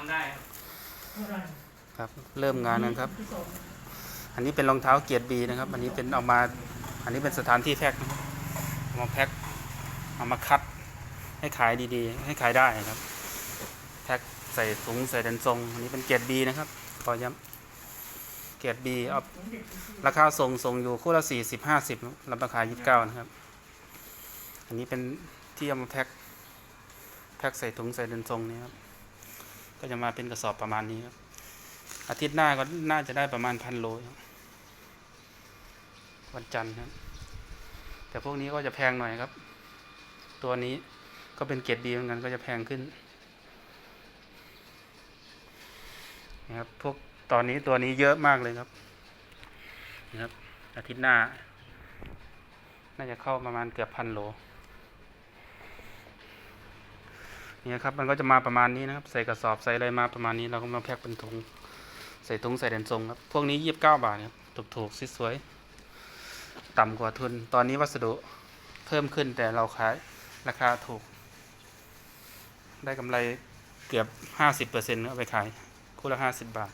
ำได้ครับครับ เริ่มงานนะครับ อันนี้เป็นรองเท้าเกียรติบีนะครับ อันนี้เป็นเอามา อันนี้เป็นสถานที่แพ็คนะครับเอามาแพ็คเอามาคัด ให้ขายดีๆ ให้ขายได้ครับ แพ็คใส่ถุงใส่เดนทรง อันนี้เป็นเกียรติบีนะครับขอย้ำเกียรติบีเอาราคาส่งส่งอยู่คู่ละสี่สิบห้าสิบรับราคายี่สิบเก้านะครับ อันนี้เป็นที่เอามาแพ็คแพ็คใส่ถุงใส่เดนทรงนี่ครับ ก็จะมาเป็นกระสอบประมาณนี้ครับ อาทิตย์หน้าก็น่าจะได้ประมาณพันโลวันจันทร์ครับ แต่พวกนี้ก็จะแพงหน่อยครับ ตัวนี้ก็เป็นเกรดดีเหมือนกันก็จะแพงขึ้นนะครับพวกตอนนี้ตัวนี้เยอะมากเลยครับนะครับอาทิตย์หน้า น่าจะเข้าประมาณเกือบพันโล เนี่ยครับมันก็จะมาประมาณนี้นะครับ ใส่กระสอบใส่อะไรมาประมาณนี้เราก็มาแพ็คเป็นถุงใส่ถุงใส่เดนทรงครับ พวกนี้ยี่สิบเก้าบาทครับถูกถูกๆสวยๆต่ำกว่าทุน ตอนนี้วัสดุเพิ่มขึ้นแต่เราขายราคาถูก ได้กำไรเกือบห้าสิบเปอร์เซ็นต์เอาไปขาย คู่ละห้าสิบบาท